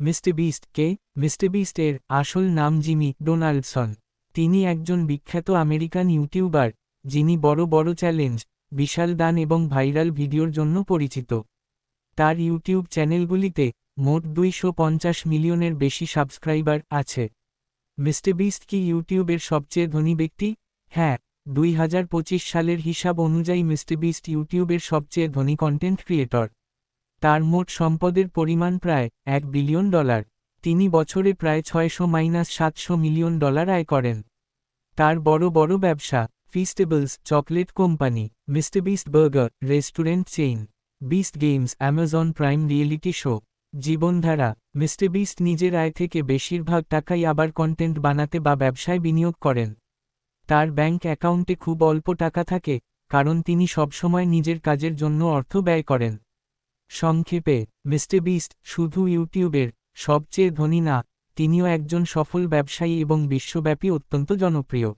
Mister beast কে? Mister beast এর আসল নাম জিমি ডোনাল্ডসন। তিনি একজন বিখ্যাত আমেরিকান ইউটিউবার, যিনি বড় বড় চ্যালেঞ্জ, বিশাল দান এবং ভাইরাল ভিডিওর জন্য পরিচিত। তার ইউটিউব চ্যানেলগুলিতে মোট দুইশো পঞ্চাশ মিলিয়নের বেশি সাবস্ক্রাইবার আছে। মিস্টার বিস্ট কি ইউটিউবের সবচেয়ে ধনী ব্যক্তি? হ্যাঁ দুই হাজার পঁচিশ সালের হিসাব অনুযায়ী মিস্টার বিস্ট ইউটিউবের সবচেয়ে ধনী কন্টেন্ট ক্রিয়েটর তার মোট সম্পদের পরিমাণ প্রায় এক বিলিয়ন ডলার। তিনি বছরে প্রায় ছয়শো মাইনাস সাতশো মিলিয়ন ডলার আয় করেন। তার বড় বড় ব্যবসা Feastables chocolate company, mister beast burger restaurant chain, beast games, Amazon prime reality show, জীবনধারা, মিস্টার বিস্ট নিজের আয় থেকে বেশিরভাগ টাকাই আবার কন্টেন্ট বানাতে বা ব্যবসায় বিনিয়োগ করেন। তার ব্যাংক অ্যাকাউন্টে খুব অল্প টাকা থাকে, কারণ তিনি সবসময় নিজের কাজের জন্য অর্থ ব্যয় করেন। সংক্ষেপে, মিস্টার বিস্ট শুধু ইউটিউবের সবচেয়ে ধনী না, তিনিও একজন সফল ব্যবসায়ী এবং বিশ্বব্যাপী অত্যন্ত জনপ্রিয়।